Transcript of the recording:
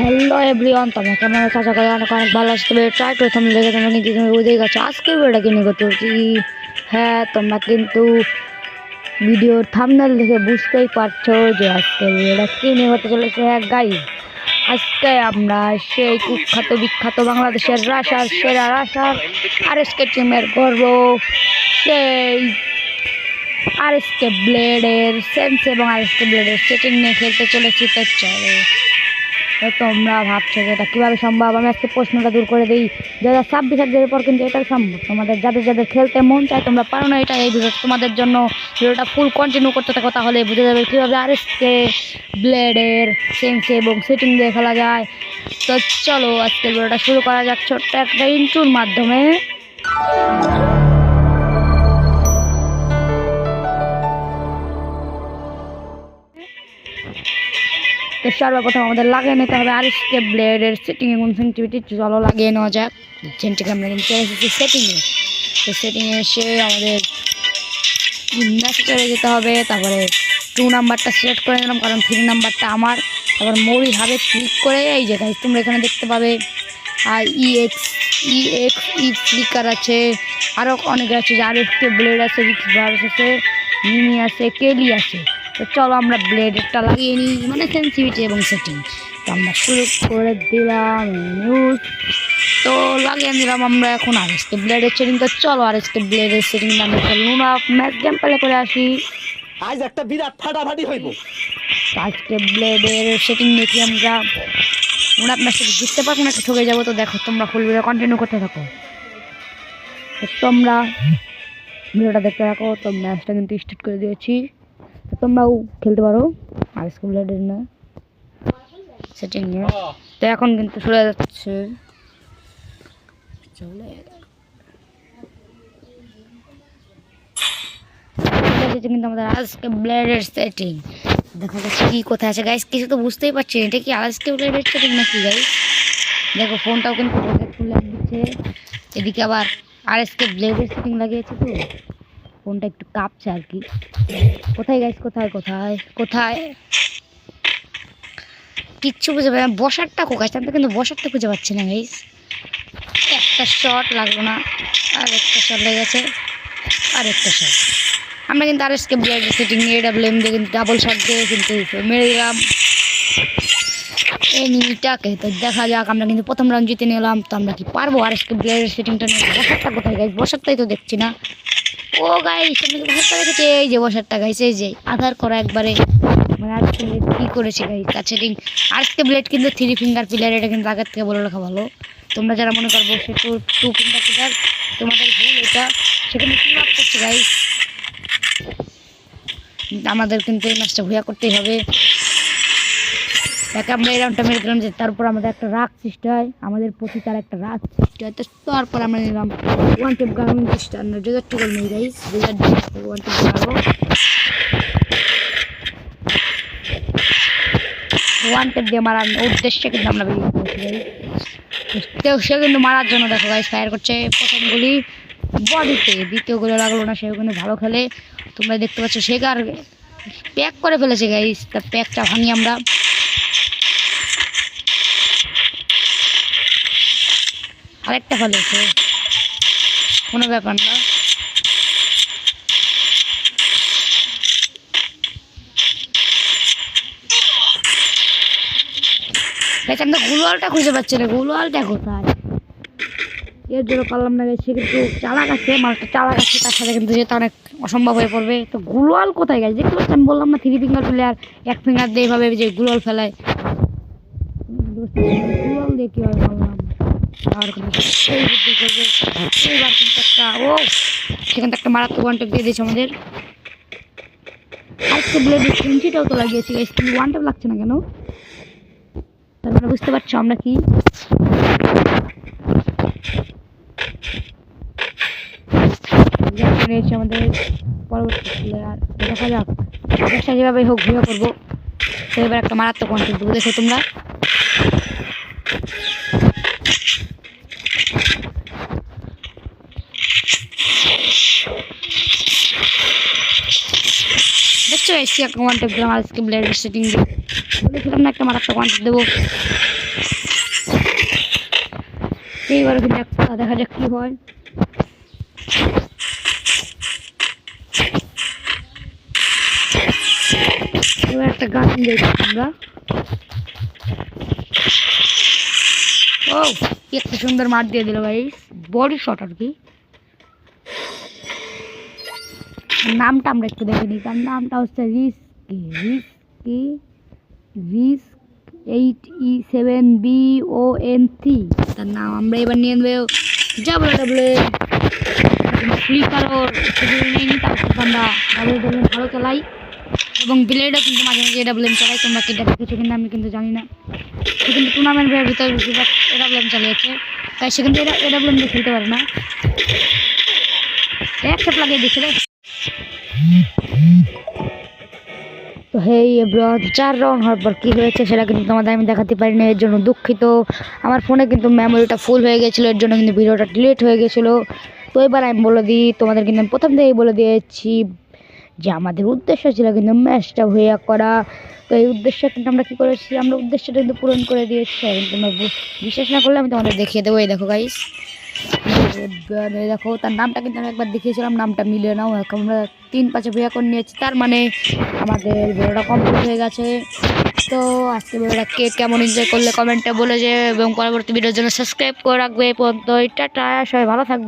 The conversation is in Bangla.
হ্যালো এভরিওয়ান তোমরা কেমন আছো? আশা করি অনেক অনেক ভালো আসতে ট্রাই করে তোমরা দেখে তোমরা কিন্তু তুমি বুঝেই গেছো। আজকে ভিডিওটা কিনে করতেছি। হ্যাঁ তোমরা কিন্তু ভিডিওর থামনেল দেখে বুঝতেই পারছ যে আজকে ভিডিওটা কিনে হতে চলেছে। হ্যাঁ গাই আজকে আমরা সেই কুখ্যাত বিখ্যাত বাংলাদেশের রাশার, সেরা রাশার আর এস কে টিমের গর্ব সেই আর এস কে ব্লেডের সেন্স এবং আর এস কে ব্লেডের সেটিং নিয়ে খেলতে চলেছি তো চলো তো তোমরা ভাবছ যে এটা কীভাবে সম্ভব? আমি আজকে প্রশ্নটা দূর করে দিই। দু হাজার ছাব্বিশ সালের পর কিন্তু এটা সম্ভব। তোমাদের যাদের যাদের খেলতে মন চায়, তোমরা পারো না এটা এই ভিডিও তোমাদের জন্য ভিডিওটা ফুল কন্টিনিউ করতে থাকো, তাহলে বুঝে যাবে কীভাবে আর এসকে ব্লেডের সেন্সে এবং সেটিং দিয়ে খেলা যায়। তো চলো আজকে ভিডিওটা শুরু করা যাক ছোট্ট একটা ইন্টুর মাধ্যমে। তো সর্বপ্রথম আমাদের লাগিয়ে নিতে হবে আর এসকে ব্লেডের সেটিং এবং সেন্টিভিটি চলো লাগিয়ে নেওয়া যাক। সেন্টিকে আমরা কিন্তু চলে এসেছি সেটিংয়ে তো সেটিংয়ে এসে আমাদের চলে যেতে হবে তারপরে টু নাম্বারটা সিলেক্ট করে নিলাম কারণ থ্রি নাম্বারটা আমার। তারপর মৌরি হাবে ক্লিক করে এই যে guys, তোমরা এখানে দেখতে পাবে আর ইএক্স এক্স ই ফ্লিকার আছে আরও অনেক আছে যে আর এফকে ব্লেড আছে রিক্স ভার্স আছে মিনি আছে কেলি আছে। তো চলো আমরা ব্লেডেরটা লাগিয়ে নিই মানে সেন্সিভিটি এবং সেটিং তো আমরা শুরু করে দিলাম নিউজ তো লাগিয়ে নিলাম আমরা এখন আর এসকে ব্লেডের সেটিং তো চলো আর এসকে ব্লেডের সেটিং আমরা খেলুন ম্যাচ গেম প্লে করে আসি। আজ একটা বিরাট ফাটাফাটি হইব। আজকে ব্লেডের সেটিং দেখি আমরা। আমরা আপনার সাথে জিততে পারব না ঠকে যাব? তো দেখো তোমরা ফুল ভিডিও কন্টিনিউ করতে থাকো। তো তোমরা ভিডিওটা দেখতে থাকো। তো ম্যাচটা কিন্তু স্টার্ট করে দিয়েছি। তোমরাও খেলতে পারো। আর স্কুল ব্লেডের না। সেটিং তো এখন কিন্তু হয়ে যাচ্ছে। চলে এটা কিন্তু আমাদের আজকে ব্লেডের সেটিং দেখো গাইস কি কোথায় আছে। গাইস কিছু তো বুঝতেই পারছি এটা কি আজকে ব্লেডের সেটিং নাকি গাইস দেখো ফোনটাও কিন্তু ফুল এদিকে আবার আর এসকে ব্লেডের সেটিং লাগিয়েছে তো। ফোনটা একটু কাঁপছে আর কি। কোথায় গাইস কোথায় কোথায়? কোথায়? কিচ্ছু বুঝে পাই বসারটা কোকাইছে আমি তো কিন্তু বসারটা খুঁজে পাচ্ছি না গাইস একটা শট লাগল না। আর একটা শট লেগে গেছে। আর একটা শট আমরা কিন্তু আর এসকে ব্লেড সেটিং নিয়ে। ডাবল এম দিয়ে কিন্তু ডাবল শট দিয়ে কিন্তু মেরে দিলাম। এনিমিটাকে তো দেখা যাক, আমরা কিন্তু প্রথম রাউন্ড জিতে নিলাম। তো আমরা কি পারব আর এসকে ব্লেডের সেটিংটা নিয়ে? বসারটা কোথায় গাইস বসারটাই তো দেখছি না। ও গাইস আমি বসারটা দেখেছি এই যে বসারটা গাইস এই যে আধার করা একবারে। মানে আজকে কী করেছে গাইস তার ঠিক আজকে ব্লেড কিন্তু থ্রি ফিঙ্গার প্লেয়ার এটা কিন্তু আগের থেকে বলে রাখা ভালো। তোমরা যারা মনে করব সে টু টু ফিঙ্গার প্লেয়ার তোমাদের ভুল এটা সেখানে কী লাভ করছে গাইস আমাদের কিন্তু এই ম্যাচটা ভুয়া করতেই হবে। তাকে আমরা রাউন্ডটা মেরে যে তারপর আমাদের একটা রাগ সৃষ্টি হয়, আমাদের প্রতি তার একটা রাগ সৃষ্টি হয়। তো তারপর আমরা নিলাম ওয়ান টেপ গার্মেন্ট স্ট্যান্ডার্ড টুকল নেই guys razor one tap one tap দিয়ে মারার উদ্দেশ্যে কিন্তু আমরা বেরিয়ে তো সে কিন্তু মারার জন্য দেখো গাইস ফায়ার করছে। প্রথম গুলি বডিতে দ্বিতীয়গুলো লাগল না, সেও কিন্তু ভালো খেলে। তোমরা দেখতে পাচ্ছ, সে আর প্যাক করে ফেলেছে গাইস তার প্যাকটা ভাঙি আমরা। আরেকটা ফেলেছে কোনো ব্যাপার না। আমি তো গুলোয়ালটা খুঁজে পাচ্ছি না। গুলোয়ালটা কোথায়? এর জন্য পারলাম না সে কিন্তু চালাক আছে মাছটা চালাক আছে, তার সাথে কিন্তু যেটা অনেক অসম্ভব হয়ে পড়বে। তো গুলোয়াল কোথায় গেছে? দেখতে পাচ্ছি আমি বললাম না থ্রি ফিঙ্গার প্লেয়ার এক ফিঙ্গার দিয়ে এইভাবে যে গুলোয়াল ফেলায়। গুলোয়াল দিয়ে কীভাবে বললাম আর কোনো সেখান থেকে একটা মারাত্মক দিয়ে দিয়েছে আমাদের। লাগছে না কেন? তার বুঝতে পারছ আমরা কি। আমাদের পরবর্তী দেখা যাক। চেষ্টা যেভাবে হোক ঘুরে করব। এবার একটা মারাত্মক কন্টেন্ট দেখো তোমরা। এসছি একটা ওয়ান দিলাম আজকে ব্লেডের সেটিং বলেছিলাম না একটা আমার একটা দেবো। এইবার একটা, দেখা যাক কি হয়। একটা গান দেখছি আমরা। ও একটা সুন্দর মাঠ দিয়ে দিল ভাই বডি শট আর কি। নামটা আমরা একটু দেখে নিই তার নামটা হচ্ছে risky risky, risk eight E seven B O N three. তার নাম আমরা এবার নিয়ে নেব ডাবল ডাবল ফ্রি কালোর নিয়ে নিই তারপর আমরা ডাবল ডাবল ভালো চালাই। এবং ব্লেডও কিন্তু মাঝে মাঝে এডাব্লিউএম চালাই। তোমরা কি ডাবল কিছু কিন্তু আমি কিন্তু জানি না। সে কিন্তু টুর্নামেন্টের ভিতরে বেশিরভাগ এডাব্লিউএম চালিয়েছে। তাই সে কিন্তু এডাব্লিউএম দিয়ে খেলতে পারে না। এক লাগিয়ে দিচ্ছে রে। তো হেই এভরিওয়ান চার রাউন্ড হওয়ার পর কী হয়েছে সেটা কিন্তু তোমাদের আমি দেখাতে পারিনি, এর জন্য দুঃখিত। আমার ফোনে কিন্তু মেমোরিটা ফুল হয়ে গেছিল, এর জন্য কিন্তু ভিডিওটা ডিলিট হয়ে গেছিল। তো এবার আমি বলে দিই, তোমাদের কিন্তু আমি প্রথম থেকেই বলে দিয়েছি যে আমাদের উদ্দেশ্য ছিল কিন্তু ম্যাচটা হয়ে করা। তো এই উদ্দেশ্য কিন্তু আমরা কী করেছি? আমরা উদ্দেশ্যটা কিন্তু পূরণ করে দিয়েছি। তোমরা বিশ্বাস না করলে আমি তোমাদের দেখিয়ে দেবো। এই দেখো গাইস দেখো, তার নামটা কিন্তু আমি একবার দেখিয়েছিলাম, নামটা মিলে নাও, এখন আমরা তিন পাঁচে বিয়ে করে নিয়েছি, তার মানে আমাদের ভিডিওটা কমপ্লিট হয়ে গেছে। তো আজকে ভিডিওটা কে কেমন এনজয় করলে কমেন্টে বলে যে এবং পরবর্তী ভিডিওর জন্য সাবস্ক্রাইব করে রাখবে, এই পর্যন্ত টাটা, সবাই ভালো থাকবে।